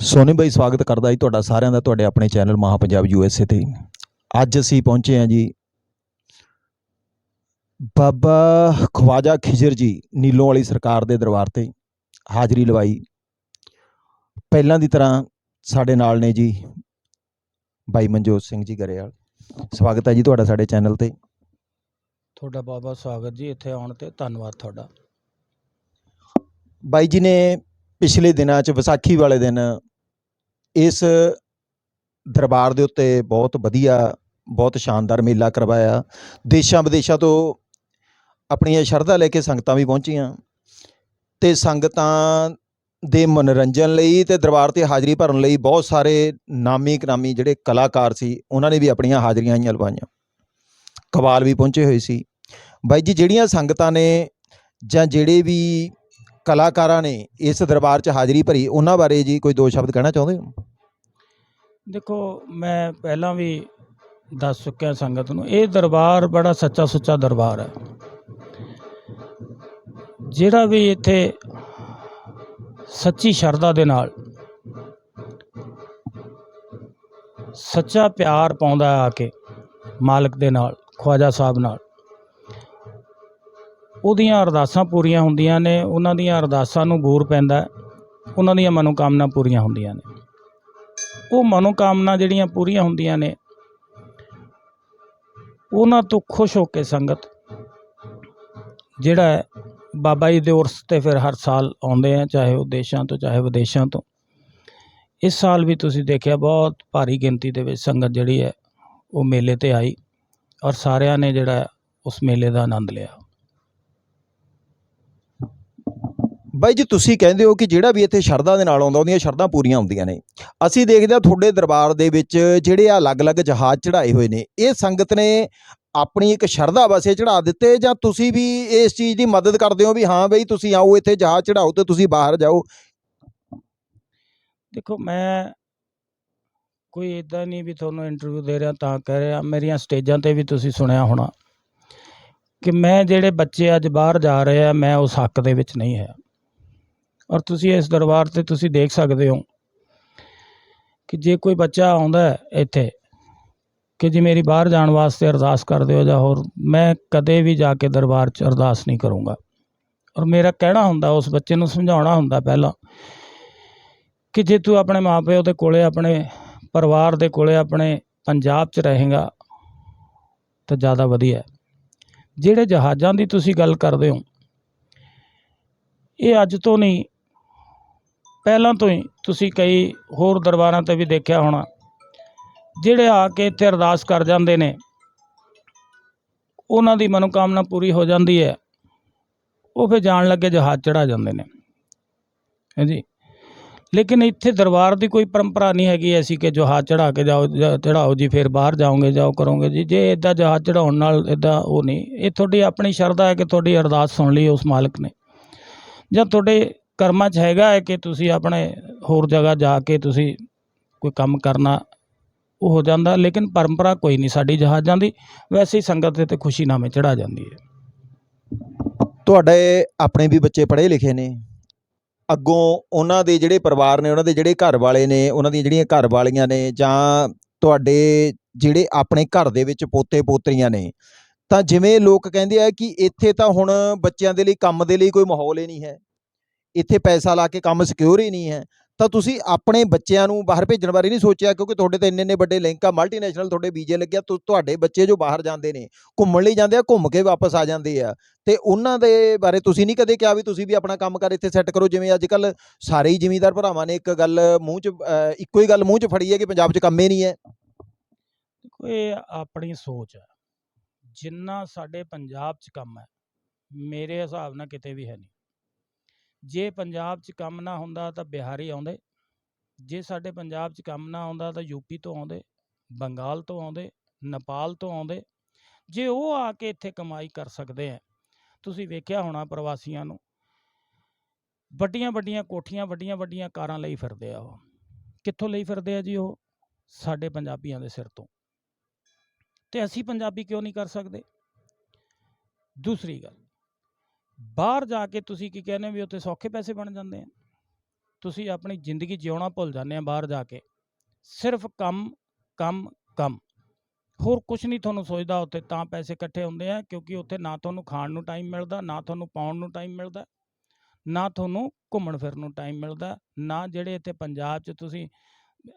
ਸੋਨੀ ਬਾਈ ਸਵਾਗਤ ਕਰਦਾ ਜੀ ਤੁਹਾਡਾ ਸਾਰਿਆਂ ਦਾ ਤੁਹਾਡੇ ਆਪਣੇ ਚੈਨਲ ਮਹਾ ਪੰਜਾਬ ਯੂਐਸਏ ਤੇ। ਅੱਜ ਅਸੀਂ ਪਹੁੰਚੇ ਹਾਂ ਜੀ ਬਾਬਾ ਖਵਾਜਾ ਖਿਜਰ ਜੀ ਨੀਲੋਂ ਵਾਲੀ ਸਰਕਾਰ ਦੇ ਦਰਬਾਰ ਤੇ ਹਾਜ਼ਰੀ ਲਵਾਈ। ਪਹਿਲਾਂ ਦੀ ਤਰ੍ਹਾਂ ਸਾਡੇ ਨਾਲ ਨੇ ਜੀ ਬਾਈ ਮਨਜੋਤ ਸਿੰਘ ਜੀ ਗਰੇਵਾਲ। ਸਵਾਗਤ ਹੈ ਜੀ ਤੁਹਾਡਾ ਸਾਡੇ ਚੈਨਲ ਤੇ। ਤੁਹਾਡਾ ਬਹੁਤ ਬਹੁਤ ਸਵਾਗਤ ਜੀ ਇੱਥੇ ਆਉਣ ਤੇ ਧੰਨਵਾਦ ਤੁਹਾਡਾ। ਬਾਈ ਜੀ ਨੇ ਪਿਛਲੇ ਦਿਨਾਂ 'ਚ ਵਿਸਾਖੀ ਵਾਲੇ ਦਿਨ ਇਸ ਦਰਬਾਰ ਦੇ ਉੱਤੇ ਬਹੁਤ ਵਧੀਆ, ਬਹੁਤ ਸ਼ਾਨਦਾਰ ਮੇਲਾ ਕਰਵਾਇਆ। ਦੇਸ਼ਾਂ ਵਿਦੇਸ਼ਾਂ ਤੋਂ ਆਪਣੀਆਂ ਸ਼ਰਧਾ ਲੈ ਕੇ ਸੰਗਤਾਂ ਵੀ ਪਹੁੰਚੀਆਂ ਤੇ ਸੰਗਤਾਂ ਦੇ ਮਨੋਰੰਜਨ ਲਈ ਤੇ ਦਰਬਾਰ ਤੇ ਹਾਜ਼ਰੀ ਭਰਨ ਲਈ ਬਹੁਤ ਸਾਰੇ ਨਾਮੀ ਕਨਾਮੀ ਜਿਹੜੇ ਕਲਾਕਾਰ ਸੀ, ਉਹਨਾਂ ਨੇ ਵੀ ਆਪਣੀਆਂ ਹਾਜ਼ਰੀਆਂ ਆਈਆਂ ਲਵਾਈਆਂ। ਕਵਾਲ ਵੀ ਪਹੁੰਚੇ ਹੋਏ ਸੀ। ਬਾਈ ਜੀ, ਜਿਹੜੀਆਂ ਸੰਗਤਾਂ ਨੇ ਜਾਂ ਜਿਹੜੇ ਵੀ ਕਲਾਕਾਰਾਂ ਨੇ ਇਸ ਦਰਬਾਰ 'ਚ ਹਾਜ਼ਰੀ ਭਰੀ, ਉਹਨਾਂ ਬਾਰੇ ਜੀ ਕੋਈ ਦੋ ਸ਼ਬਦ ਕਹਿਣਾ ਚਾਹੁੰਦੇ ਹੋ? ਦੇਖੋ, ਮੈਂ ਪਹਿਲਾਂ ਵੀ ਦੱਸ ਚੁੱਕਿਆ ਸੰਗਤ ਨੂੰ, ਇਹ ਦਰਬਾਰ ਬੜਾ ਸੱਚਾ ਸੁੱਚਾ ਦਰਬਾਰ ਹੈ। ਜਿਹੜਾ ਵੀ ਇੱਥੇ ਸੱਚੀ ਸ਼ਰਧਾ ਦੇ ਨਾਲ ਸੱਚਾ ਪਿਆਰ ਪਾਉਂਦਾ ਆ ਕੇ, ਮਾਲਕ ਦੇ ਨਾਲ, ਖਵਾਜਾ ਸਾਹਿਬ ਨਾਲ ਉਹਦੀਆਂ ਅਰਦਾਸਾਂ ਪੂਰੀਆਂ ਹੁੰਦੀਆਂ ਨੇ, ਉਹਨਾਂ ਦੀਆਂ ਅਰਦਾਸਾਂ ਨੂੰ ਬੂਰ ਪੈਂਦਾ ਉਹਨਾਂ ਦੀਆਂ ਮਨੋਕਾਮਨਾ ਪੂਰੀਆਂ ਹੁੰਦੀਆਂ ਨੇ। ਉਹ ਮਨੋਕਾਮਨਾ ਜਿਹੜੀਆਂ ਪੂਰੀਆਂ ਹੁੰਦੀਆਂ ਨੇ, ਉਹਨਾਂ ਤੋਂ ਖੁਸ਼ ਹੋ ਕੇ ਸੰਗਤ, ਜਿਹੜਾ ਬਾਬਾ ਜੀ ਦੇ ਉਰਸ ਤੇ ਫਿਰ ਹਰ ਸਾਲ ਆਉਂਦੇ ਆ, ਚਾਹੇ ਉਹ ਦੇਸ਼ਾਂ ਤੋਂ, ਚਾਹੇ ਵਿਦੇਸ਼ਾਂ ਤੋਂ। ਇਸ ਸਾਲ ਵੀ ਤੁਸੀਂ ਦੇਖਿਆ, ਬਹੁਤ ਭਾਰੀ ਗਿਣਤੀ ਦੇ ਵਿੱਚ ਸੰਗਤ ਜਿਹੜੀ ਹੈ, ਉਹ ਮੇਲੇ ਤੇ ਆਈ ਔਰ ਸਾਰਿਆਂ ਨੇ ਜਿਹੜਾ ਉਸ ਮੇਲੇ ਦਾ ਆਨੰਦ ਲਿਆ। ਬਾਈ ਜੀ, ਤੁਸੀਂ ਕਹਿੰਦੇ ਹੋ ਕਿ ਜਿਹੜਾ ਵੀ ਇੱਥੇ ਸ਼ਰਧਾ ਦੇ ਨਾਲ ਆਉਂਦਾ, ਉਹਦੀਆਂ ਸ਼ਰਧਾਂ ਪੂਰੀਆਂ ਹੁੰਦੀਆਂ ਨੇ। ਅਸੀਂ ਦੇਖਦੇ ਹਾਂ ਤੁਹਾਡੇ ਦਰਬਾਰ ਦੇ ਵਿੱਚ ਜਿਹੜੇ ਆ ਅਲੱਗ-ਅਲੱਗ ਜਹਾਜ਼ ਚੜਾਏ ਹੋਏ ਨੇ। ਇਹ ਸੰਗਤ ਨੇ ਆਪਣੀ ਇੱਕ ਸ਼ਰਧਾ ਵਾਸਤੇ ਚੜਾ ਦਿੱਤੇ ਜਾਂ ਤੁਸੀਂ ਵੀ ਇਸ ਚੀਜ਼ ਦੀ ਮਦਦ ਕਰਦੇ ਹੋ ਵੀ ਹਾਂ ਬਈ, ਤੁਸੀਂ ਆਓ ਇੱਥੇ ਜਹਾਜ਼ ਚੜਾਓ ਤੇ ਤੁਸੀਂ ਬਾਹਰ ਜਾਓ? ਦੇਖੋ, ਮੈਂ ਕੋਈ ਇਦਾਂ ਨਹੀਂ ਵੀ ਤੁਹਾਨੂੰ ਇੰਟਰਵਿਊ ਦੇ ਰਿਹਾ ਤਾਂ ਕਹਿ ਰਿਹਾ। ਮੇਰੀਆਂ ਸਟੇਜਾਂ ਤੇ ਵੀ ਤੁਸੀਂ ਸੁਣਿਆ ਹੋਣਾ ਕਿ ਮੈਂ ਜਿਹੜੇ ਬੱਚੇ ਅੱਜ ਬਾਹਰ ਜਾ ਰਹੇ ਆ, ਮੈਂ ਉਸ ਹੱਕ ਦੇ ਵਿੱਚ ਨਹੀਂ ਹੈ। ਔਰ ਤੁਸੀਂ ਇਸ ਦਰਬਾਰ ਤੇ ਤੁਸੀਂ ਦੇਖ ਸਕਦੇ ਹੋ ਕਿ ਜੇ ਕੋਈ ਬੱਚਾ ਆਉਂਦਾ ਇੱਥੇ ਕਿ ਜੀ ਮੇਰੀ ਬਾਹਰ ਜਾਣ ਵਾਸਤੇ ਅਰਦਾਸ ਕਰ ਦਿਓ ਜਾਂ ਹੋਰ, ਮੈਂ ਕਦੇ ਵੀ ਜਾ ਕੇ ਦਰਬਾਰ 'ਚ ਅਰਦਾਸ ਨਹੀਂ ਕਰੂੰਗਾ। ਔਰ ਮੇਰਾ ਕਹਿਣਾ ਹੁੰਦਾ, ਉਸ ਬੱਚੇ ਨੂੰ ਸਮਝਾਉਣਾ ਹੁੰਦਾ ਪਹਿਲਾਂ ਕਿ ਜੇ ਤੂੰ ਆਪਣੇ ਮਾਪਿਓ ਦੇ ਕੋਲੇ, ਆਪਣੇ ਪਰਿਵਾਰ ਦੇ ਕੋਲੇ, ਆਪਣੇ ਪੰਜਾਬ 'ਚ ਰਹੇਗਾ ਤਾਂ ਜ਼ਿਆਦਾ ਵਧੀਆ ਜਿਹੜੇ ਜਹਾਜ਼ਾਂ ਦੀ ਤੁਸੀਂ ਗੱਲ ਕਰਦੇ ਹੋ, ਇਹ ਅੱਜ ਤੋਂ ਨਹੀਂ ਪਹਿਲਾਂ ਤੋਂ ਹੀ ਤੁਸੀਂ ਕਈ ਹੋਰ ਦਰਬਾਰਾਂ ਤੇ ਵੀ ਦੇਖਿਆ ਹੋਣਾ, ਜਿਹੜੇ ਆ ਕੇ ਇੱਥੇ ਅਰਦਾਸ ਕਰ ਜਾਂਦੇ ਨੇ, ਉਹਨਾਂ ਦੀ ਮਨੋਕਾਮਨਾ ਪੂਰੀ ਹੋ ਜਾਂਦੀ ਹੈ, ਉਹ ਫਿਰ ਜਾਣ ਲੱਗੇ ਜਹਾਜ਼ ਚੜਾ ਜਾਂਦੇ ਨੇ। ਹਾਂਜੀ ਲੇਕਿਨ ਇੱਥੇ ਦਰਬਾਰ ਦੀ ਕੋਈ ਪਰੰਪਰਾ ਨਹੀਂ ਹੈਗੀ ਐਸੀ ਕਿ ਜਹਾਜ਼ ਚੜਾ ਕੇ ਜਾਓ, ਜਾਂ ਚੜਾਓ ਜੀ, ਫਿਰ ਬਾਹਰ ਜਾਓਗੇ, ਜਾਓ ਕਰੋਗੇ ਜੀ। ਜੇ ਇਦਾਂ ਜਹਾਜ਼ ਚੜਾਉਣ ਨਾਲ ਇਦਾਂ ਉਹ ਨਹੀਂ, ਇਹ ਤੁਹਾਡੀ ਆਪਣੀ ਸ਼ਰਧਾ ਹੈ ਕਿ ਤੁਹਾਡੀ ਅਰਦਾਸ ਸੁਣ ਲਈ ਉਸ ਮਾਲਕ ਨੇ। ਜਾਂ ਤੁਹਾਡੇ ਕਰਮਾਂ 'ਚ ਹੈਗਾ ਹੈ ਕਿ ਤੁਸੀਂ ਆਪਣੇ ਹੋਰ ਜਗ੍ਹਾ ਜਾ ਕੇ ਤੁਸੀਂ ਕੋਈ ਕੰਮ ਕਰਨਾ ਉਹ ਹੋ ਜਾਂਦਾ, ਲੇਕਿਨ ਪਰੰਪਰਾ ਕੋਈ ਨਹੀਂ ਸਾਡੀ ਜਹਾਜ਼ਾਂ ਦੀ। ਵੈਸੇ ਹੀ ਸੰਗਤ ਦੇ ਤੇ ਖੁਸ਼ੀਨਾਮੇ ਚੜਾ ਜਾਂਦੀ ਹੈ। ਤੁਹਾਡੇ ਆਪਣੇ ਵੀ ਬੱਚੇ ਪੜ੍ਹੇ ਲਿਖੇ ਨੇ। ਅੱਗੋਂ ਉਹਨਾਂ ਦੇ ਜਿਹੜੇ ਪਰਿਵਾਰ ਨੇ, ਉਹਨਾਂ ਦੇ ਜਿਹੜੇ ਘਰ ਵਾਲੇ ਨੇ, ਉਹਨਾਂ ਦੀਆਂ ਜਿਹੜੀਆਂ ਘਰ ਵਾਲੀਆਂ ਨੇ, ਜਾਂ ਤੁਹਾਡੇ ਜਿਹੜੇ ਆਪਣੇ ਘਰ ਦੇ ਵਿੱਚ ਪੋਤੇ ਪੋਤਰੀਆਂ ਨੇ, ਤਾਂ ਜਿਵੇਂ ਲੋਕ ਕਹਿੰਦੇ ਆ ਕਿ ਇੱਥੇ ਤਾਂ ਹੁਣ ਬੱਚਿਆਂ ਦੇ ਲਈ, ਕੰਮ ਦੇ ਲਈ ਕੋਈ ਮਾਹੌਲ ਹੀ ਨਹੀਂ ਹੈ। ਇੱਥੇ ਪੈਸਾ ਲਾ ਕੇ ਕੰਮ ਸਿਕਿਉਰ ਹੀ ਨਹੀਂ ਹੈ, ਤਾਂ ਤੁਸੀਂ ਆਪਣੇ ਬੱਚਿਆਂ ਨੂੰ ਬਾਹਰ ਭੇਜਣ ਬਾਰੇ ਨਹੀਂ ਸੋਚਿਆ, ਕਿਉਂਕਿ ਤੁਹਾਡੇ ਤੇ ਇੰਨੇ ਇੰਨੇ ਵੱਡੇ ਲਿੰਕ ਆ ਮਲਟੀਨੈਸ਼ਨਲ ਤੁਹਾਡੇ ਵੀਜ਼ੇ ਲੱਗਿਆ ਤੁਹਾਡੇ ਬੱਚੇ ਜੋ ਬਾਹਰ ਜਾਂਦੇ ਨੇ, ਘੁੰਮਣ ਲਈ ਜਾਂਦੇ ਆ, ਘੁੰਮ ਕੇ ਵਾਪਸ ਆ ਜਾਂਦੇ ਆ, ਤੇ ਉਹਨਾਂ ਦੇ ਬਾਰੇ ਤੁਸੀਂ ਨਹੀਂ ਕਦੇ ਕਿਹਾ ਵੀ ਤੁਸੀਂ ਵੀ ਆਪਣਾ ਕੰਮ ਕਰ ਇੱਥੇ ਸੈੱਟ ਕਰੋ, ਜਿਵੇਂ ਅੱਜ ਕੱਲ ਸਾਰੇ ਹੀ ਜ਼ਿਮੀਂਦਾਰ ਭਰਾਵਾਂ ਨੇ ਇੱਕ ਗੱਲ ਮੂੰਹ 'ਚ ਇੱਕੋ ਹੀ ਗੱਲ ਮੂੰਹ 'ਚ ਫੜੀ ਹੈ ਕਿ ਪੰਜਾਬ 'ਚ ਕੰਮ ਹੀ ਨਹੀਂ ਹੈ। ਦੇਖੋ ਆਪਣੀ ਸੋਚ ਹੈ, ਜਿੰਨਾ ਸਾਡੇ ਪੰਜਾਬ 'ਚ ਕੰਮ ਹੈ, ਮੇਰੇ ਹਿਸਾਬ ਨਾਲ ਕਿਤੇ ਵੀ ਹੈ ਨਹੀਂ। ਜੇ ਪੰਜਾਬ 'ਚ ਕੰਮ ਨਾ ਹੁੰਦਾ ਤਾਂ ਬਿਹਾਰੀ ਆਉਂਦੇ, ਜੇ ਸਾਡੇ ਪੰਜਾਬ 'ਚ ਕੰਮ ਨਾ ਆਉਂਦਾ ਤਾਂ ਯੂਪੀ ਤੋਂ ਆਉਂਦੇ, ਬੰਗਾਲ ਤੋਂ ਆਉਂਦੇ, ਨੇਪਾਲ ਤੋਂ ਆਉਂਦੇ, ਜੇ ਉਹ ਆ ਕੇ ਇੱਥੇ ਕਮਾਈ ਕਰ ਸਕਦੇ ਆ, ਤੁਸੀਂ ਵੇਖਿਆ ਹੋਣਾ ਪ੍ਰਵਾਸੀਆਂ ਨੂੰ, ਵੱਡੀਆਂ ਵੱਡੀਆਂ ਕੋਠੀਆਂ, ਵੱਡੀਆਂ ਵੱਡੀਆਂ ਕਾਰਾਂ ਲਈ ਫਿਰਦੇ ਆ ਉਹ। ਕਿੱਥੋਂ ਲਈ ਫਿਰਦੇ ਆ ਜੀ ਉਹ? ਸਾਡੇ ਪੰਜਾਬੀਆਂ ਦੇ ਸਿਰ ਤੋਂ। ਤੇ ਅਸੀਂ ਪੰਜਾਬੀ ਕਿਉਂ ਨਹੀਂ ਕਰ ਸਕਦੇ? ਦੂਸਰੀ ਗੱਲ ਬਾਹਰ ਜਾ ਕੇ ਤੁਸੀਂ ਕੀ ਕਹਿੰਦੇ ਹੋ ਵੀ ਉੱਥੇ ਸੌਖੇ ਪੈਸੇ ਬਣ ਜਾਂਦੇ ਆ? ਤੁਸੀਂ ਆਪਣੀ ਜ਼ਿੰਦਗੀ ਜਿਉਣਾ ਭੁੱਲ ਜਾਂਦੇ ਆ ਬਾਹਰ ਜਾ ਕੇ। ਸਿਰਫ ਕੰਮ ਕੰਮ ਕੰਮ। ਹੋਰ ਕੁਝ ਨਹੀਂ ਤੁਹਾਨੂੰ ਸੋਚਦਾ ਉੱਥੇ ਤਾਂ ਪੈਸੇ ਇਕੱਠੇ ਹੁੰਦੇ ਆ ਕਿਉਂਕਿ ਉੱਥੇ ਨਾ ਤੁਹਾਨੂੰ ਖਾਣ ਨੂੰ ਟਾਈਮ ਮਿਲਦਾ, ਨਾ ਤੁਹਾਨੂੰ ਪਾਉਣ ਨੂੰ ਟਾਈਮ ਮਿਲਦਾ, ਨਾ ਤੁਹਾਨੂੰ ਘੁੰਮਣ ਫਿਰਨ ਨੂੰ ਟਾਈਮ ਮਿਲਦਾ, ਨਾ ਜਿਹੜੇ ਇੱਥੇ ਪੰਜਾਬ 'ਚ ਤੁਸੀਂ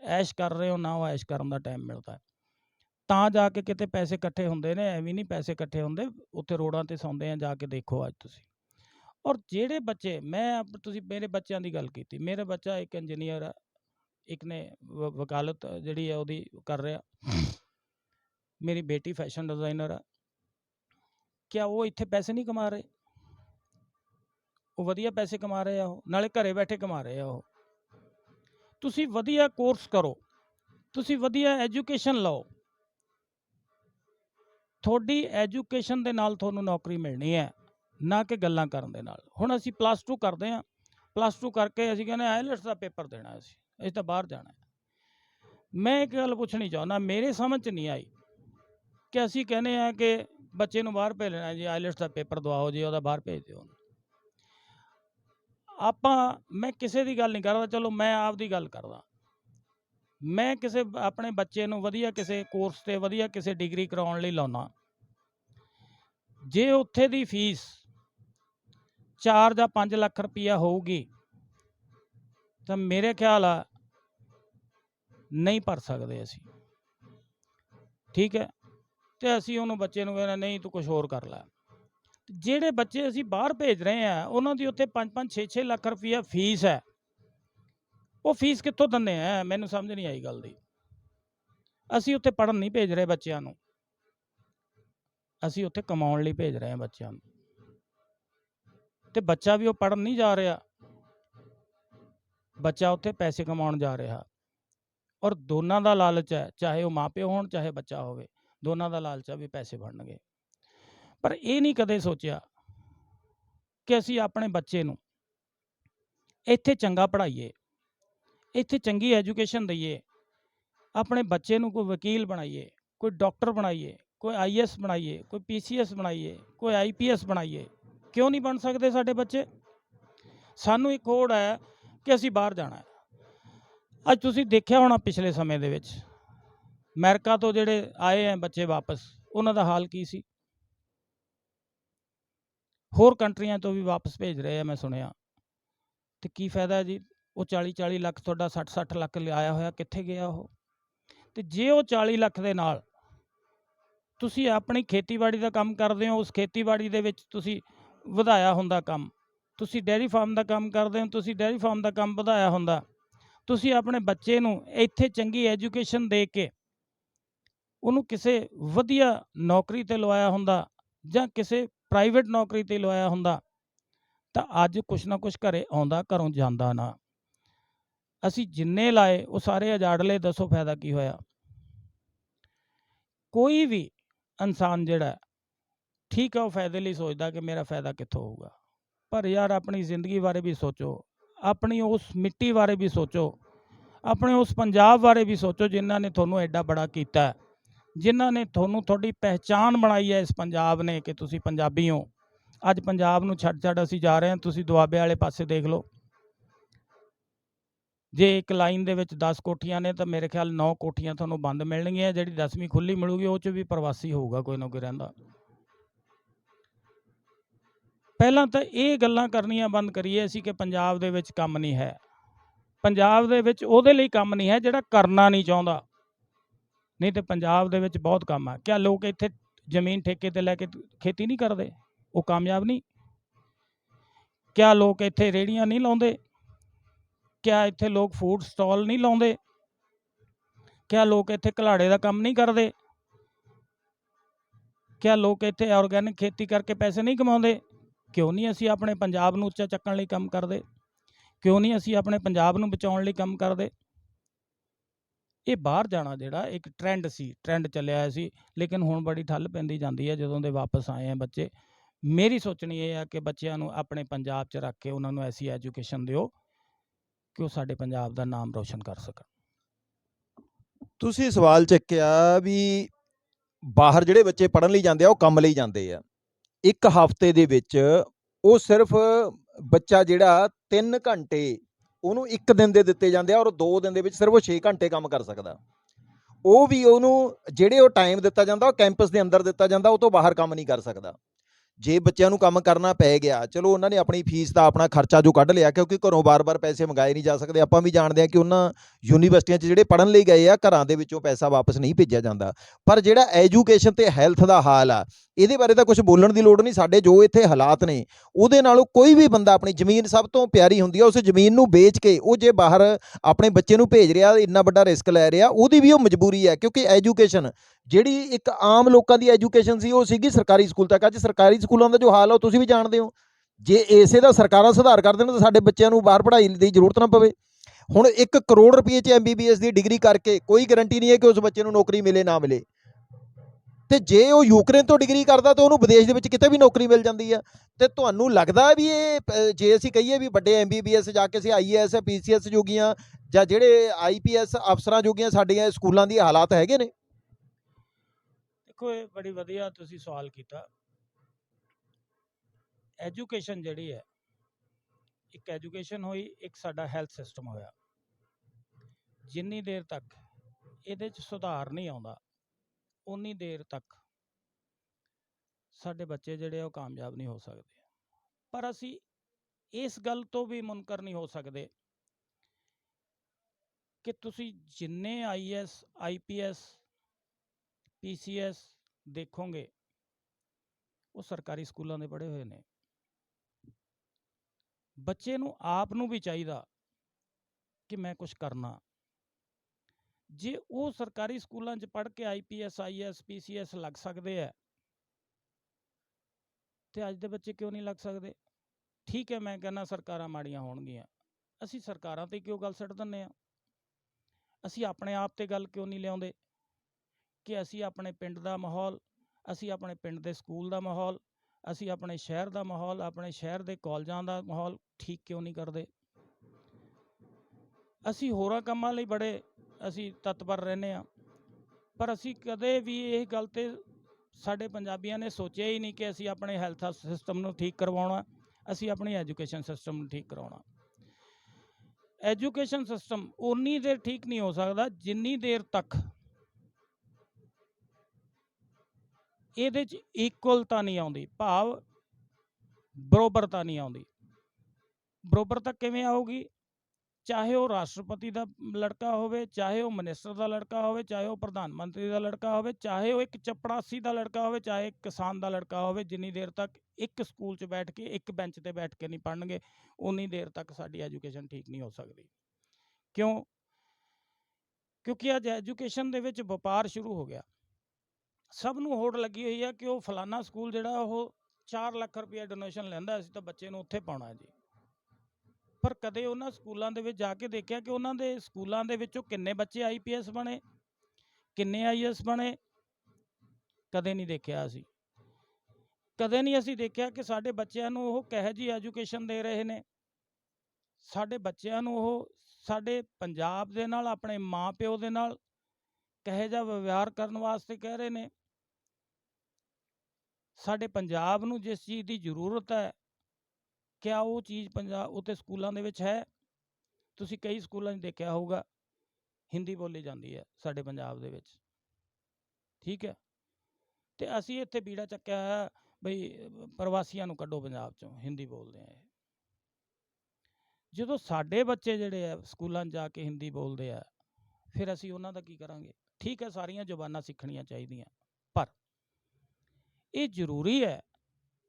ਐਸ਼ ਕਰ ਰਹੇ ਹੋ, ਨਾ ਉਹ ਐਸ਼ ਕਰਨ ਦਾ ਟਾਈਮ ਮਿਲਦਾ। ਤਾਂ ਜਾ ਕੇ ਕਿਤੇ ਪੈਸੇ ਇਕੱਠੇ ਹੁੰਦੇ ਨੇ, ਐਵੇਂ ਨਹੀਂ ਪੈਸੇ ਇਕੱਠੇ ਹੁੰਦੇ, ਉੱਥੇ ਰੋਡਾਂ ਤੇ ਸੌਂਦੇ ਆ, ਜਾ ਕੇ ਦੇਖੋ ਅੱਜ ਤੁਸੀਂ। ਔਰ ਜਿਹੜੇ ਬੱਚੇ, ਮੈਂ ਆਪ- ਤੁਸੀਂ ਮੇਰੇ ਬੱਚਿਆਂ ਦੀ ਗੱਲ ਕੀਤੀ, ਮੇਰੇ ਬੱਚਾ ਇੱਕ ਇੰਜੀਨੀਅਰ ਆ, ਇੱਕ ਨੇ ਵਕਾਲਤ ਜਿਹੜੀ ਆ ਉਹਦੀ ਕਰ ਰਿਹਾ। ਮੇਰੀ ਬੇਟੀ ਫੈਸ਼ਨ ਡਿਜ਼ਾਈਨਰ ਆ। ਕਿਆ ਉਹ ਇੱਥੇ ਪੈਸੇ ਨਹੀਂ ਕਮਾ ਰਹੇ? ਉਹ ਵਧੀਆ ਪੈਸੇ ਕਮਾ ਰਹੇ ਆ ਉਹ, ਨਾਲੇ ਘਰੇ ਬੈਠੇ ਕਮਾ ਰਹੇ ਆ ਉਹ। ਤੁਸੀਂ ਵਧੀਆ ਕੋਰਸ ਕਰੋ, ਤੁਸੀਂ ਵਧੀਆ ਐਜੂਕੇਸ਼ਨ ਲਓ। ਤੁਹਾਡੀ ਐਜੂਕੇਸ਼ਨ ਦੇ ਨਾਲ ਤੁਹਾਨੂੰ ਨੌਕਰੀ ਮਿਲਣੀ ਹੈ, ਨਾ ਕਿ ਗੱਲਾਂ ਕਰਨ ਦੇ ਨਾਲ। ਹੁਣ ਅਸੀਂ ਪਲੱਸ 2 ਕਰਦੇ ਹਾਂ। ਪਲੱਸ 2 ਕਰਕੇ ਅਸੀਂ ਕਹਿੰਦੇ ਆਇਲਟਸ ਦਾ ਪੇਪਰ ਦੇਣਾ ਅਸੀਂ। ਅਸੀਂ ਤਾਂ ਬਾਹਰ ਜਾਣਾ ਮੈਂ ਇੱਕ ਗੱਲ ਪੁੱਛਣੀ ਚਾਹੁੰਦਾ, ਮੇਰੇ ਸਮਝ 'ਚ ਨਹੀਂ ਆਈ ਕਿ ਅਸੀਂ ਕਹਿੰਦੇ ਆ ਕਿ ਬੱਚੇ ਨੂੰ ਬਾਹਰ ਭੇਜਣਾ ਜੀ ਆਇਲਟਸ ਦਾ ਪੇਪਰ ਦਵਾਓ ਜੀ, ਉਹਦਾ ਬਾਹਰ ਭੇਜ ਦਿਓ। ਆਪਾਂ, ਮੈਂ ਕਿਸੇ ਦੀ ਗੱਲ ਨਹੀਂ ਕਰਦਾ, ਚਲੋ ਮੈਂ ਆਪ ਦੀ ਗੱਲ ਕਰਦਾ। ਮੈਂ ਕਿਸੇ ਆਪਣੇ ਬੱਚੇ ਨੂੰ ਵਧੀਆ ਕਿਸੇ ਕੋਰਸ ਤੇ ਵਧੀਆ ਕਿਸੇ ਡਿਗਰੀ ਕਰਾਉਣ ਲਈ ਲਾਉਣਾ ਜੇ ਉੱਥੇ ਦੀ ਫੀਸ 4 ਜਾਂ 5 ਲੱਖ ਰੁਪਈਆ ਹੋਊਗੀ, ਤਾਂ ਮੇਰੇ ਖਿਆਲ ਆ ਨਹੀਂ ਭਰ ਸਕਦੇ ਅਸੀਂ। ਠੀਕ ਹੈ? ਤੇ ਅਸੀਂ ਉਹਨੂੰ ਬੱਚੇ ਨੂੰ ਕਹਿੰਦੇ ਨਹੀਂ ਤੂੰ ਕੁਝ ਹੋਰ ਕਰ ਲੈ। ਜਿਹੜੇ ਬੱਚੇ ਅਸੀਂ ਬਾਹਰ ਭੇਜ ਰਹੇ ਆ, ਉਹਨਾਂ ਦੀ ਉੱਥੇ 5-5 6-6 ਲੱਖ ਰੁਪਈਆ ਫੀਸ ਹੈ। ਉਹ ਫੀਸ ਕਿੱਥੋਂ ਦਿੰਦੇ ਆ? ਮੈਨੂੰ ਸਮਝ ਨਹੀਂ ਆਈ ਗੱਲ ਦੀ। ਅਸੀਂ ਉੱਥੇ ਪੜਨ ਨਹੀਂ ਭੇਜ ਰਹੇ ਬੱਚਿਆਂ ਨੂੰ। ਅਸੀਂ ਉੱਥੇ ਕਮਾਉਣ ਲਈ ਭੇਜ ਰਹੇ ਹਾਂ ਬੱਚਿਆਂ ਨੂੰ। ਤੇ ਬੱਚਾ ਵੀ ਉਹ ਪੜਨ ਨਹੀਂ ਜਾ ਰਿਹਾ। ਬੱਚਾ ਉੱਥੇ ਪੈਸੇ ਕਮਾਉਣ ਜਾ ਰਿਹਾ। ਔਰ ਦੋਨਾਂ ਦਾ ਲਾਲਚ ਹੈ, ਚਾਹੇ ਉਹ ਮਾਪਿਓ ਹੋਣ, ਚਾਹੇ ਬੱਚਾ ਹੋਵੇ। ਦੋਨਾਂ ਦਾ ਲਾਲਚ ਹੈ ਵੀ ਪੈਸੇ ਬਣਨਗੇ। ਪਰ ਇਹ ਨਹੀਂ ਕਦੇ ਸੋਚਿਆ ਕਿ ਅਸੀਂ ਆਪਣੇ ਬੱਚੇ ਨੂੰ ਇੱਥੇ ਚੰਗਾ ਪੜ੍ਹਾਈਏ। ਇੱਥੇ ਚੰਗੀ ਐਜੂਕੇਸ਼ਨ ਦਈਏ, ਆਪਣੇ ਬੱਚੇ ਨੂੰ ਕੋਈ ਵਕੀਲ ਬਣਾਈਏ, ਕੋਈ ਡਾਕਟਰ ਬਣਾਈਏ, ਕੋਈ ਆਈਐਸ ਬਣਾਈਏ, ਕੋਈ ਪੀਸੀਐਸ ਬਣਾਈਏ, ਕੋਈ ਆਈਪੀਐਸ ਬਣਾਈਏ, ਕਿਉਂ ਨਹੀਂ ਬਣ ਸਕਦੇ ਸਾਡੇ ਬੱਚੇ? ਸਾਨੂੰ ਇੱਕ ਹੋੜ ਹੈ ਕਿ ਅਸੀਂ ਬਾਹਰ ਜਾਣਾ ਹੈ। ਅੱਜ ਤੁਸੀਂ ਦੇਖਿਆ ਹੋਣਾ ਪਿਛਲੇ ਸਮੇਂ ਦੇ ਵਿੱਚ, ਅਮਰੀਕਾ ਤੋਂ ਜਿਹੜੇ ਆਏ ਹੈ ਬੱਚੇ ਵਾਪਸ, ਉਹਨਾਂ ਦਾ ਹਾਲ ਕੀ ਸੀ? ਹੋਰ ਕੰਟਰੀਆਂ ਤੋਂ ਵੀ ਵਾਪਸ ਭੇਜ ਰਹੇ ਆ ਮੈਂ ਸੁਣਿਆ। ਤੇ ਕੀ ਫਾਇਦਾ ਜੀ? ਉਹ 40 40 ਲੱਖ ਤੁਹਾਡਾ 60 60 ਲੱਖ ਲਿਆਇਆ ਹੋਇਆ, ਕਿੱਥੇ ਗਿਆ ਉਹ? ਤੇ ਜੇ ਉਹ 40 ਲੱਖ ਦੇ ਨਾਲ ਤੁਸੀਂ ਆਪਣੀ ਖੇਤੀਬਾੜੀ ਦਾ ਕੰਮ ਕਰਦੇ ਹੋ, ਉਸ ਖੇਤੀਬਾੜੀ ਦੇ ਵਿੱਚ ਤੁਸੀਂ ਵਧਾਇਆ ਹੁੰਦਾ ਕੰਮ, ਤੁਸੀਂ ਡੈਰੀ ਫਾਰਮ ਦਾ ਕੰਮ ਕਰਦੇ ਹੋ, ਤੁਸੀਂ ਡੈਰੀ ਫਾਰਮ ਦਾ ਕੰਮ ਵਧਾਇਆ ਹੁੰਦਾ, ਤੁਸੀਂ ਆਪਣੇ ਬੱਚੇ ਨੂੰ ਇੱਥੇ ਚੰਗੀ ਐਜੂਕੇਸ਼ਨ ਦੇ ਕੇ ਉਹਨੂੰ ਕਿਸੇ ਵਧੀਆ ਨੌਕਰੀ ਤੇ ਲਵਾਇਆ ਹੁੰਦਾ ਜਾਂ ਕਿਸੇ ਪ੍ਰਾਈਵੇਟ ਨੌਕਰੀ ਤੇ ਲਵਾਇਆ ਹੁੰਦਾ, ਤਾਂ ਅੱਜ ਕੁਛ ਨਾ ਕੁਛ ਘਰੇ ਆਉਂਦਾ, ਘਰੋਂ ਜਾਂਦਾ ਨਾ। ਅਸੀਂ ਜਿੰਨੇ ਲਾਏ, ਉਹ ਸਾਰੇ ਉਜਾੜ ਲਏ ਦੱਸੋ ਫਾਇਦਾ ਕੀ ਹੋਇਆ? ਕੋਈ ਵੀ ਇਨਸਾਨ ਜਿਹੜਾ ਠੀਕ ਹੈ, ਉਹ ਫਾਇਦੇ ਲਈ ਸੋਚਦਾ ਕਿ ਮੇਰਾ ਫਾਇਦਾ ਕਿੱਥੋਂ ਹੋਊਗਾ। ਪਰ ਯਾਰ, ਆਪਣੀ ਜ਼ਿੰਦਗੀ ਬਾਰੇ ਵੀ ਸੋਚੋ, ਆਪਣੀ ਉਸ ਮਿੱਟੀ ਬਾਰੇ ਵੀ ਸੋਚੋ, ਆਪਣੇ ਉਸ ਪੰਜਾਬ ਬਾਰੇ ਵੀ ਸੋਚੋ, ਜਿਨ੍ਹਾਂ ਨੇ ਤੁਹਾਨੂੰ ਐਡਾ ਬੜਾ ਕੀਤਾ ਜਿਨ੍ਹਾਂ ਨੇ ਤੁਹਾਨੂੰ ਤੁਹਾਡੀ ਪਹਿਚਾਨ ਬਣਾਈ ਹੈ ਇਸ ਪੰਜਾਬ ਨੇ ਕਿ ਤੁਸੀਂ ਪੰਜਾਬੀ ਹੋ। ਅੱਜ ਪੰਜਾਬ ਨੂੰ ਛੱਡ ਛੱਡ ਅਸੀਂ ਜਾ ਰਹੇ ਹਾਂ, ਤੁਸੀਂ ਦੁਆਬੇ ਵਾਲੇ ਪਾਸੇ ਦੇਖ ਲਓ। ਜੇ ਇੱਕ ਲਾਈਨ ਦੇ ਵਿੱਚ 10 ਕੋਠੀਆਂ ਨੇ ਤਾਂ ਮੇਰੇ ਖਿਆਲ 9 ਕੋਠੀਆਂ ਤੁਹਾਨੂੰ ਬੰਦ ਮਿਲਣਗੀਆਂ, ਜਿਹੜੀ 10ਵੀਂ ਖੁੱਲੀ ਮਿਲੂਗੀ ਉਹ 'ਚ ਵੀ ਪ੍ਰਵਾਸੀ ਹੋਊਗਾ ਕੋਈ ਨਾ ਕੋਈ ਰਹਿੰਦਾ। ਪਹਿਲਾਂ ਤਾਂ ਇਹ ਗੱਲਾਂ ਕਰਨੀਆਂ ਬੰਦ ਕਰੀਏ ਅਸੀਂ ਕਿ ਪੰਜਾਬ ਦੇ ਵਿੱਚ ਕੰਮ ਨਹੀਂ ਹੈ। ਪੰਜਾਬ ਦੇ ਵਿੱਚ ਉਹਦੇ ਲਈ ਕੰਮ ਨਹੀਂ ਹੈ ਜਿਹੜਾ ਕਰਨਾ ਨਹੀਂ ਚਾਹੁੰਦਾ। ਨਹੀਂ ਤੇ ਪੰਜਾਬ ਦੇ ਵਿੱਚ ਬਹੁਤ ਕੰਮ ਆ। ਕਿਆ ਲੋਕ ਇੱਥੇ ਜ਼ਮੀਨ ਠੇਕੇ ਤੇ ਲੈ ਕੇ ਖੇਤੀ ਨਹੀਂ ਕਰਦੇ? ਉਹ ਕਾਮਯਾਬ ਨਹੀਂ? ਕਿਆ ਲੋਕ ਇੱਥੇ ਰੇੜੀਆਂ ਨਹੀਂ ਲਾਉਂਦੇ? ਕਿਆ ਇੱਥੇ ਲੋਕ ਫੂਡ ਸਟਾਲ ਨਹੀਂ ਲਾਉਂਦੇ? ਕਿਆ ਲੋਕ ਇੱਥੇ ਘਲਾੜੇ ਦਾ ਕੰਮ ਨਹੀਂ ਕਰਦੇ? ਕਿਆ ਲੋਕ ਇੱਥੇ ਆਰਗੈਨਿਕ ਖੇਤੀ ਕਰਕੇ ਪੈਸੇ ਨਹੀਂ ਕਮਾਉਂਦੇ? ਕਿਉਂ ਨਹੀਂ ਅਸੀਂ ਆਪਣੇ ਪੰਜਾਬ ਨੂੰ ਉੱਚਾ ਚੱਕਣ ਲਈ ਕੰਮ ਕਰਦੇ? ਕਿਉਂ ਨਹੀਂ ਅਸੀਂ ਆਪਣੇ ਪੰਜਾਬ ਨੂੰ ਬਚਾਉਣ ਲਈ ਕੰਮ ਕਰਦੇ? ਇਹ ਬਾਹਰ ਜਾਣਾ ਜਿਹੜਾ ਇੱਕ ਟ੍ਰੈਂਡ ਸੀ ਟ੍ਰੈਂਡ ਚੱਲਿਆ ਸੀ, ਲੇਕਿਨ ਹੁਣ ਬੜੀ ਠੱਲ ਪੈਂਦੀ ਜਾਂਦੀ ਹੈ ਜਦੋਂ ਦੇ ਵਾਪਸ ਆਏ ਆ ਬੱਚੇ। ਮੇਰੀ ਸੋਚਣੀ ਇਹ ਆ ਕਿ ਬੱਚਿਆਂ ਨੂੰ ਆਪਣੇ ਪੰਜਾਬ 'ਚ ਰੱਖ ਕੇ ਉਹਨਾਂ ਨੂੰ ਐਸੀ ਐਜੂਕੇਸ਼ਨ ਦਿਓ ਕਿ ਉਹ ਸਾਡੇ ਪੰਜਾਬ ਦਾ ਨਾਮ ਰੋਸ਼ਨ ਕਰ ਸਕਣ। ਤੁਸੀਂ ਸਵਾਲ ਚੱਕਿਆ ਵੀ ਬਾਹਰ ਜਿਹੜੇ ਬੱਚੇ ਪੜਨ ਲਈ ਜਾਂਦੇ ਆ, ਉਹ ਕੰਮ ਲਈ ਜਾਂਦੇ ਆ। ਇੱਕ ਹਫ਼ਤੇ ਦੇ ਵਿੱਚ ਉਹ ਸਿਰਫ ਬੱਚਾ ਜਿਹੜਾ 3 ਘੰਟੇ ਉਹਨੂੰ ਇੱਕ ਦਿਨ ਦੇ ਦਿੱਤੇ ਜਾਂਦੇ ਆ ਔਰ ਦੋ ਦਿਨ ਦੇ ਵਿੱਚ ਸਿਰਫ ਉਹ 6 ਘੰਟੇ ਕੰਮ ਕਰ ਸਕਦਾ। ਉਹ ਵੀ ਉਹਨੂੰ ਜਿਹੜੇ ਉਹ ਟਾਈਮ ਦਿੱਤਾ ਜਾਂਦਾ, ਉਹ ਕੈਂਪਸ ਦੇ ਅੰਦਰ ਦਿੱਤਾ ਜਾਂਦਾ, ਉਹ ਤੋਂ ਬਾਹਰ ਕੰਮ ਨਹੀਂ ਕਰ ਸਕਦਾ। ਜੇ ਬੱਚਿਆਂ ਨੂੰ ਕੰਮ ਕਰਨਾ ਪੈ ਗਿਆ, ਚਲੋ ਉਹਨਾਂ ਨੇ ਆਪਣੀ ਫੀਸ ਦਾ ਆਪਣਾ ਖਰਚਾ ਜੋ ਕੱਢ ਲਿਆ ਕਿਉਂਕਿ ਘਰੋਂ ਬਾਰ-ਬਾਰ ਪੈਸੇ ਮੰਗਾਏ ਨਹੀਂ ਜਾ ਸਕਦੇ, ਆਪਾਂ ਵੀ ਜਾਣਦੇ ਹਾਂ ਕਿ ਉਹਨਾਂ ਯੂਨੀਵਰਸਿਟੀਆਂ 'ਚ ਜਿਹੜੇ ਪੜ੍ਹਨ ਲਈ ਗਏ ਆ, ਘਰਾਂ ਦੇ ਵਿੱਚੋਂ ਪੈਸਾ ਵਾਪਸ ਨਹੀਂ ਭੇਜਿਆ ਜਾਂਦਾ। ਪਰ ਜਿਹੜਾ ਐਜੂਕੇਸ਼ਨ ਤੇ ਹੈਲਥ ਦਾ ਹਾਲ ਆ, ਇਹਦੇ ਬਾਰੇ ਤਾਂ ਕੁਝ ਬੋਲਣ ਦੀ ਲੋੜ ਨਹੀਂ, ਸਾਡੇ ਜੋ ਇੱਥੇ ਹਾਲਾਤ ਨੇ, ਉਹਦੇ ਨਾਲੋਂ ਕੋਈ ਵੀ ਬੰਦਾ ਆਪਣੀ ਜ਼ਮੀਨ ਸਭ ਤੋਂ ਪਿਆਰੀ ਹੁੰਦੀ ਆ, ਉਸ ਜ਼ਮੀਨ ਨੂੰ ਵੇਚ ਕੇ ਉਹ ਜੇ ਬਾਹਰ ਆਪਣੇ ਬੱਚੇ ਨੂੰ ਭੇਜ ਰਿਹਾ, ਇੰਨਾ ਵੱਡਾ ਰਿਸਕ ਲੈ ਰਿਹਾ, ਉਹਦੀ ਵੀ ਉਹ ਮਜਬੂਰੀ ਹੈ ਕਿਉਂਕਿ ਐਜੂਕੇਸ਼ਨ, ਜਿਹੜੀ ਇੱਕ ਆਮ ਲੋਕਾਂ ਦੀ ਐਜੂਕੇਸ਼ਨ ਸੀ, ਉਹ ਸੀਗੀ ਸਰਕਾਰੀ ਸਕੂਲ ਤੱਕ। ਅੱਜ ਸਰਕਾਰੀ ਸਕੂਲਾਂ ਦਾ ਜੋ ਹਾਲ ਆ, ਉਹ ਤੁਸੀਂ ਵੀ ਜਾਣਦੇ ਹੋ। ਜੇ ਇਸੇ ਦਾ ਸਰਕਾਰਾਂ ਸੁਧਾਰ ਕਰ ਦੇਣ, ਤਾਂ ਸਾਡੇ ਬੱਚਿਆਂ ਨੂੰ ਬਾਹਰ ਪੜ੍ਹਾਈ ਦੀ ਜ਼ਰੂਰਤ ਨਾ ਪਵੇ। ਹੁਣ 1 ਕਰੋੜ ਰੁਪਏ 'ਚ ਐਮਬੀਬੀਐਸ ਦੀ ਡਿਗਰੀ ਕਰਕੇ ਕੋਈ ਗਾਰੰਟੀ ਨਹੀਂ ਹੈ ਕਿ ਉਸ ਬੱਚੇ ਨੂੰ ਨੌਕਰੀ ਮਿਲੇ, ਨਾ ਮਿਲੇ। ਤੇ ਜੇ ਉਹ ਯੂਕਰੇਨ ਤੋਂ ਡਿਗਰੀ ਕਰਦਾ ਤਾਂ ਉਹਨੂੰ ਵਿਦੇਸ਼ ਦੇ ਵਿੱਚ ਕਿਤੇ ਵੀ ਨੌਕਰੀ ਮਿਲ ਜਾਂਦੀ ਆ ਤੇ ਤੁਹਾਨੂੰ ਲੱਗਦਾ ਵੀ ਇਹ ਜੇ ਅਸੀਂ ਕਹੀਏ ਵੀ ਵੱਡੇ ਐਮਬੀਬੀਐਸ ਜਾ ਕੇ ਅਸੀਂ ਆਈਏਐਸ ਪੀਸੀਐਸ ਜੋਗੀਆਂ ਜਾਂ ਜਿਹੜੇ ਆਈਪੀਐਸ ਅਫਸਰਾਂ ਜੋਗੀਆਂ ਸਾਡੀਆਂ ਸਕੂਲਾਂ ਦੀ ਹਾਲਾਤ ਹੈਗੇ ਨੇ? ਦੇਖੋ, ਇਹ ਬੜੀ ਵਧੀਆ ਤੁਸੀਂ ਸਵਾਲ ਕੀਤਾ। ਐਜੂਕੇਸ਼ਨ ਜਿਹੜੀ ਹੈ ਇੱਕ ਐਜੂਕੇਸ਼ਨ ਹੋਈ, ਇੱਕ ਸਾਡਾ ਹੈਲਥ ਸਿਸਟਮ ਹੋਇਆ। ਜਿੰਨੀ ਦੇਰ ਤੱਕ ਇਹਦੇ ਚ ਸੁਧਾਰ ਨਹੀਂ ਆਉਂਦਾ ਉਨੀ ਦੇਰ ਤੱਕ ਸਾਡੇ ਬੱਚੇ ਜਿਹੜੇ ਆ ਉਹ ਕਾਮਯਾਬ ਨਹੀਂ ਹੋ ਸਕਦੇ। ਪਰ ਅਸੀਂ ਇਸ ਗੱਲ ਤੋਂ ਵੀ ਮੁਨਕਰ ਨਹੀਂ ਹੋ ਸਕਦੇ ਕਿ ਤੁਸੀਂ ਜਿੰਨੇ ਆਈਐਸ ਆਈਪੀਐਸ ਪੀਸੀਐਸ ਦੇਖੋਗੇ, ਉਹ ਸਰਕਾਰੀ ਸਕੂਲਾਂ ਦੇ ਪੜ੍ਹੇ ਹੋਏ ਨੇ। ਬੱਚੇ ਨੂੰ ਆਪ ਨੂੰ ਵੀ ਚਾਹੀਦਾ ਕਿ ਮੈਂ ਕੁਝ ਕਰਨਾ। ਜੇ ਉਹ ਸਰਕਾਰੀ ਸਕੂਲਾਂ 'ਚ ਪੜ੍ਹ ਕੇ ਆਈਪੀਐਸ ਆਈਐਸ ਪੀਸੀਐਸ ਲੱਗ ਸਕਦੇ ਆ ਤੇ ਅੱਜ ਦੇ ਬੱਚੇ ਕਿਉਂ ਨਹੀਂ ਲੱਗ ਸਕਦੇ? ਠੀਕ ਹੈ ਮੈਂ ਕਹਿੰਦਾ ਸਰਕਾਰਾਂ ਮਾੜੀਆਂ ਹੋਣਗੀਆਂ। ਅਸੀਂ ਸਰਕਾਰਾਂ ਤੇ ਕਿਉਂ ਗੱਲ ਛੱਡ ਦਿੰਦੇ ਆ? ਅਸੀਂ ਆਪਣੇ ਆਪ ਤੇ ਗੱਲ ਕਿਉਂ ਨਹੀਂ ਲਿਆਉਂਦੇ? ਕਿ ਅਸੀਂ ਆਪਣੇ ਪਿੰਡ ਦਾ ਮਾਹੌਲ, ਅਸੀਂ ਆਪਣੇ ਪਿੰਡ ਦੇ ਸਕੂਲ ਦਾ ਮਾਹੌਲ ਅਸੀਂ ਆਪਣੇ ਸ਼ਹਿਰ ਦਾ ਮਾਹੌਲ, ਆਪਣੇ ਸ਼ਹਿਰ ਦੇ ਕਾਲਜਾਂ ਦਾ ਮਾਹੌਲ ਠੀਕ ਕਿਉਂ ਨਹੀਂ ਕਰਦੇ? ਅਸੀਂ ਹੋਰਾਂ ਕੰਮਾਂ ਲਈ ਬੜੇ, ਅਸੀਂ ਤਤਪਰ ਰਹਿੰਦੇ ਆ ਪਰ ਅਸੀਂ ਕਦੇ ਵੀ ਇਹ ਗੱਲ ਤੇ ਸਾਡੇ ਪੰਜਾਬੀਆਂ ਨੇ ਸੋਚਿਆ ਹੀ ਨਹੀਂ ਕਿ ਅਸੀਂ ਆਪਣੇ ਹੈਲਥ ਸਿਸਟਮ ਨੂੰ ਠੀਕ ਕਰਵਾਉਣਾ, ਅਸੀਂ ਆਪਣੀ ਐਜੂਕੇਸ਼ਨ ਸਿਸਟਮ ਨੂੰ ਠੀਕ ਕਰਾਉਣਾ। ਐਜੂਕੇਸ਼ਨ ਸਿਸਟਮ ਉਨੀ ਦੇਰ ਠੀਕ ਨਹੀਂ ਹੋ ਸਕਦਾ ਜਿੰਨੀ ਦੇਰ ਤੱਕ ਇਹਦੇ ਚ ਇਕੁਅਲਤਾ ਨਹੀਂ ਆਉਂਦੀ, ਭਾਵ ਬਰੋਬਰਤਾ ਨਹੀਂ ਆਉਂਦੀ। ਬਰੋਬਰਤਾ ਕਿਵੇਂ ਆਊਗੀ? ਚਾਹੇ ਉਹ ਰਾਸ਼ਟਰਪਤੀ ਦਾ ਲੜਕਾ ਹੋਵੇ, ਚਾਹੇ ਉਹ ਮਿਨਿਸਟਰ ਦਾ ਲੜਕਾ ਹੋਵੇ, ਚਾਹੇ ਉਹ ਪ੍ਰਧਾਨ ਮੰਤਰੀ ਦਾ ਲੜਕਾ ਹੋਵੇ, ਚਾਹੇ ਉਹ ਇੱਕ ਚਪੜਾਸੀ ਦਾ ਲੜਕਾ ਹੋਵੇ, ਚਾਹੇ ਇੱਕ ਕਿਸਾਨ ਦਾ ਲੜਕਾ ਹੋਵੇ, ਜਿੰਨੀ ਦੇਰ ਤੱਕ ਇੱਕ ਸਕੂਲ 'ਚ ਬੈਠ ਕੇ, ਇੱਕ ਬੈਂਚ ਤੇ ਬੈਠ ਕੇ ਨਹੀਂ ਪੜ੍ਹਨਗੇ ਉਨੀ ਦੇਰ ਤੱਕ ਸਾਡੀ ਐਜੂਕੇਸ਼ਨ ਠੀਕ ਨਹੀਂ ਹੋ ਸਕਦੀ। ਕਿਉਂ? ਕਿਉਂਕਿ ਅੱਜ ਐਜੂਕੇਸ਼ਨ ਦੇ ਵਿੱਚ ਵਪਾਰ ਸ਼ੁਰੂ ਹੋ ਗਿਆ। ਸਭ ਨੂੰ ਹੋੜ ਲੱਗੀ ਹੋਈ ਹੈ ਕਿ ਉਹ ਫਲਾਨਾ ਸਕੂਲ ਜਿਹੜਾ ਉਹ 4 ਲੱਖ ਰੁਪਏ ਡੋਨੇਸ਼ਨ ਲੈਂਦਾ ਅਸੀਂ ਤਾਂ ਬੱਚੇ ਨੂੰ ਉੱਥੇ ਪਾਉਣਾ ਜੀ। ਪਰ ਕਦੇ ਉਹਨਾਂ ਸਕੂਲਾਂ ਦੇ ਵਿੱਚ ਜਾ ਕੇ ਦੇਖਿਆ ਕਿ ਉਹਨਾਂ ਦੇ ਸਕੂਲਾਂ ਦੇ ਵਿੱਚੋਂ ਕਿੰਨੇ ਬੱਚੇ ਆਈਪੀਐਸ ਬਣੇ, ਕਿੰਨੇ ਆਈਐਸ ਬਣੇ, ਕਦੇ ਨਹੀਂ ਦੇਖਿਆ ਅਸੀਂ। ਕਦੇ ਨਹੀਂ ਅਸੀਂ ਦੇਖਿਆ ਕਿ ਸਾਡੇ ਬੱਚਿਆਂ ਨੂੰ ਉਹ ਕਿਹੋ ਜੀ ਐਜੂਕੇਸ਼ਨ ਦੇ ਰਹੇ ਨੇ। ਸਾਡੇ ਬੱਚਿਆਂ ਨੂੰ ਉਹ ਸਾਡੇ ਪੰਜਾਬ ਦੇ ਨਾਲ, ਆਪਣੇ ਮਾਪਿਓ ਦੇ ਨਾਲ ਕਹੇ ਜਿਹਾ ਵਿਵਹਾਰ ਕਰਨ ਵਾਸਤੇ ਕਹਿ ਰਹੇ ਨੇ। ਸਾਡੇ ਪੰਜਾਬ ਨੂੰ ਜਿਸ ਚੀਜ਼ ਦੀ ਜ਼ਰੂਰਤ ਹੈ, ਕਿਆ ਉਹ ਚੀਜ਼ ਪੰਜਾਬ ਉਤੇ ਸਕੂਲਾਂ ਦੇ ਵਿੱਚ ਹੈ? ਤੁਸੀਂ ਕਈ ਸਕੂਲਾਂ 'ਚ ਦੇਖਿਆ ਹੋਊਗਾ, ਹਿੰਦੀ ਬੋਲੀ ਜਾਂਦੀ ਹੈ ਸਾਡੇ ਪੰਜਾਬ ਦੇ ਵਿੱਚ। ਠੀਕ ਹੈ? ਤੇ ਅਸੀਂ ਇੱਥੇ ਬੀੜਾ ਚੱਕਿਆ ਹੋਇਆ, ਬਈ ਪ੍ਰਵਾਸੀਆਂ ਨੂੰ ਕੱਢੋ ਪੰਜਾਬ ਚੋਂ, ਹਿੰਦੀ ਬੋਲਦੇ ਆ ਇਹ। ਜਦੋਂ ਸਾਡੇ ਬੱਚੇ ਜਿਹੜੇ ਆ ਸਕੂਲਾਂ 'ਚ ਜਾ ਕੇ ਹਿੰਦੀ ਬੋਲਦੇ ਆ, ਫਿਰ ਅਸੀਂ ਉਹਨਾਂ ਦਾ ਕੀ ਕਰਾਂਗੇ? ਠੀਕ ਹੈ, ਸਾਰੀਆਂ ਜ਼ੁਬਾਨਾਂ ਸਿੱਖਣੀਆਂ ਚਾਹੀਦੀਆਂ। ਇਹ ਜ਼ਰੂਰੀ ਹੈ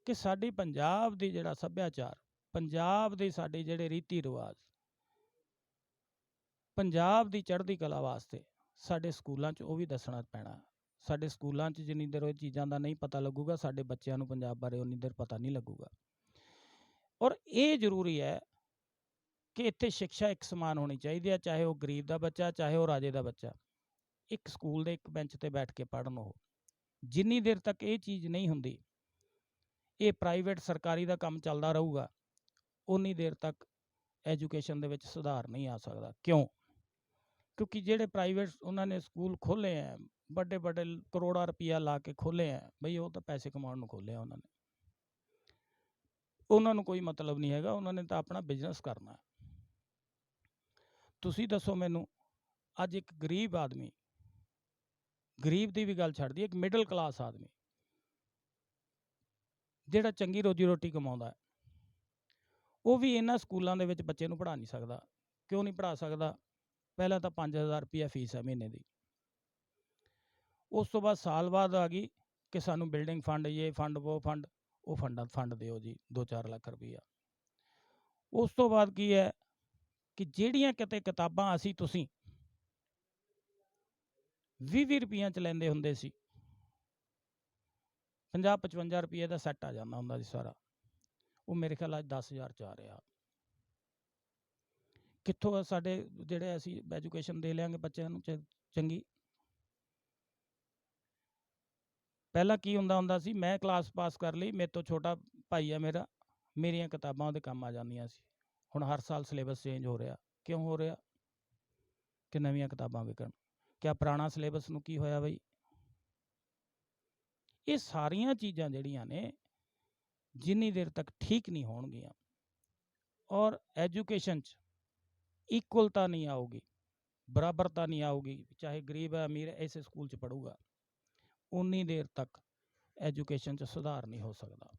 ਕਿ ਸਾਡੀ ਪੰਜਾਬ ਦੀ ਜਿਹੜਾ ਸੱਭਿਆਚਾਰ, ਪੰਜਾਬ ਦੇ ਸਾਡੇ ਜਿਹੜੇ ਰੀਤੀ ਰਿਵਾਜ ਪੰਜਾਬ ਦੀ ਚੜ੍ਹਦੀ ਕਲਾ ਵਾਸਤੇ ਸਾਡੇ ਸਕੂਲਾਂ 'ਚ ਉਹ ਵੀ ਦੱਸਣਾ ਪੈਣਾ। ਸਾਡੇ ਸਕੂਲਾਂ 'ਚ ਜਿੰਨੀ ਦੇਰ ਉਹ ਚੀਜ਼ਾਂ ਦਾ ਨਹੀਂ ਪਤਾ ਲੱਗੂਗਾ, ਸਾਡੇ ਬੱਚਿਆਂ ਨੂੰ ਪੰਜਾਬ ਬਾਰੇ ਉਨੀ ਦੇਰ ਪਤਾ ਨਹੀਂ ਲੱਗੂਗਾ। ਔਰ ਇਹ ਜ਼ਰੂਰੀ ਹੈ ਕਿ ਇੱਥੇ ਸਿੱਖਿਆ ਇੱਕ ਸਮਾਨ ਹੋਣੀ ਚਾਹੀਦੀ ਹੈ, ਚਾਹੇ ਉਹ ਗਰੀਬ ਦਾ ਬੱਚਾ, ਚਾਹੇ ਉਹ ਰਾਜੇ ਦਾ ਬੱਚਾ। ਇੱਕ ਸਕੂਲ ਦੇ ਇੱਕ ਬੈਂਚ ਤੇ ਬੈਠ ਕੇ ਪੜ੍ਹਨ ਉਹ। ਜਿੰਨੀ ਦੇਰ ਤੱਕ ਇਹ ਚੀਜ਼ ਨਹੀਂ ਹੁੰਦੀ, ਇਹ ਪ੍ਰਾਈਵੇਟ ਸਰਕਾਰੀ ਦਾ ਕੰਮ ਚੱਲਦਾ ਰਹੂਗਾ ਉਨੀ ਦੇਰ ਤੱਕ ਐਜੂਕੇਸ਼ਨ ਦੇ ਵਿੱਚ ਸੁਧਾਰ ਨਹੀਂ ਆ ਸਕਦਾ। ਕਿਉਂ? ਕਿਉਂਕਿ ਜਿਹੜੇ ਪ੍ਰਾਈਵੇਟ ਉਹਨਾਂ ਨੇ ਸਕੂਲ ਖੋਲ੍ਹੇ ਆ ਵੱਡੇ ਵੱਡੇ ਲ- ਕਰੋੜਾਂ ਰੁਪਈਆ ਲਾ ਕੇ ਖੋਲ੍ਹੇ ਆ ਬਈ ਉਹ ਤਾਂ ਪੈਸੇ ਕਮਾਉਣ ਨੂੰ ਖੋਲ੍ਹੇ ਆ ਉਹਨਾਂ ਨੇ। ਉਹਨਾਂ ਨੂੰ ਕੋਈ ਮਤਲਬ ਨਹੀਂ ਹੈਗਾ, ਉਹਨਾਂ ਨੇ ਤਾਂ ਆਪਣਾ ਬਿਜ਼ਨਸ ਕਰਨਾ। ਤੁਸੀਂ ਦੱਸੋ ਮੈਨੂੰ, ਅੱਜ ਇੱਕ ਗਰੀਬ ਆਦਮੀ ਗਰੀਬ ਦੀ ਵੀ ਗੱਲ ਛੱਡ ਦਈਏ ਇੱਕ ਮਿਡਲ ਕਲਾਸ ਆਦਮੀ। ਜਿਹੜਾ ਚੰਗੀ ਰੋਜੀ ਰੋਟੀ ਕਮਾਉਂਦਾ ਉਹ ਵੀ ਇਹਨਾਂ ਸਕੂਲਾਂ ਦੇ ਵਿੱਚ ਬੱਚੇ ਨੂੰ ਪੜ੍ਹਾ ਨਹੀਂ ਸਕਦਾ। ਕਿਉਂ ਨਹੀਂ ਪੜ੍ਹਾ ਸਕਦਾ? ਪਹਿਲਾਂ ਤਾਂ 5000 ਰੁਪਈਆ ਫੀਸ ਹੈ ਮਹੀਨੇ ਦੀ। ਉਸ ਤੋਂ ਬਾਅਦ ਸਾਲ ਬਾਅਦ ਆ ਗਈ ਕਿ ਸਾਨੂੰ ਬਿਲਡਿੰਗ ਫੰਡ ਇਹ ਫੰਡ ਉਹ ਫੰਡ ਉਹ ਫੰਡ ਫੰਡ ਦਿਓ ਜੀ 2-4 ਲੱਖ ਰੁਪਈਆ। ਉਸ ਤੋਂ ਬਾਅਦ ਕੀ ਹੈ ਕਿ ਜਿਹੜੀਆਂ ਕਿਤੇ ਕਿਤਾਬਾਂ ਅਸੀਂ, ਤੁਸੀਂ 20-20 ਰੁਪਈਆਂ ਚ ਲੈਂਦੇ ਹੁੰਦੇ ਸੀ। 50-55 ਰੁਪਏ ਦਾ ਸੈੱਟ ਆ ਜਾਂਦਾ ਹੁੰਦਾ ਸੀ ਸਾਰਾ। ਉਹ ਮੇਰੇ ਖਿਆਲ ਅੱਜ 10000 ਚ ਆ ਰਿਹਾ। ਕਿੱਥੋਂ ਸਾਡੇ ਜਿਹੜੇ ਅਸੀਂ ਐਜੂਕੇਸ਼ਨ ਦੇ ਲਿਆਂਗੇ ਬੱਚਿਆਂ ਨੂੰ ਚ- ਚੰਗੀ? ਪਹਿਲਾਂ ਕੀ ਹੁੰਦਾ ਹੁੰਦਾ ਸੀ, ਮੈਂ ਕਲਾਸ ਪਾਸ ਕਰ ਲਈ, ਮੇਰੇ ਤੋਂ ਛੋਟਾ ਭਾਈ ਆ ਮੇਰਾ, ਮੇਰੀਆਂ ਕਿਤਾਬਾਂ ਉਹਦੇ ਕੰਮ ਆ ਜਾਂਦੀਆਂ ਸੀ। ਹੁਣ ਹਰ ਸਾਲ ਸਿਲੇਬਸ ਚੇਂਜ ਹੋ ਰਿਹਾ। ਕਿਉਂ ਹੋ ਰਿਹਾ? ਕਿ ਨਵੀਆਂ ਕਿਤਾਬਾਂ ਵਿਕਣ। ਕਿਆ ਪੁਰਾਣਾ ਸਿਲੇਬਸ ਨੂੰ ਕੀ ਹੋਇਆ ਬਈ? ਇਹ ਸਾਰੀਆਂ ਚੀਜ਼ਾਂ ਜਿਹੜੀਆਂ ਨੇ ਜਿੰਨੀ ਦੇਰ ਤੱਕ ਠੀਕ ਨਹੀਂ ਹੋਣਗੀਆਂ ਔਰ ਐਜੂਕੇਸ਼ਨ 'ਚ ਇਕੁਅਲਤਾ ਨਹੀਂ ਆਊਗੀ, ਬਰਾਬਰਤਾ ਨਹੀਂ ਆਊਗੀ, ਚਾਹੇ ਗਰੀਬ ਹੈ, ਅਮੀਰ ਹੈ, ਇਸੇ ਸਕੂਲ 'ਚ ਪੜੂਗਾ ਉਨੀ ਦੇਰ ਤੱਕ ਐਜੂਕੇਸ਼ਨ 'ਚ ਸੁਧਾਰ ਨਹੀਂ ਹੋ ਸਕਦਾ।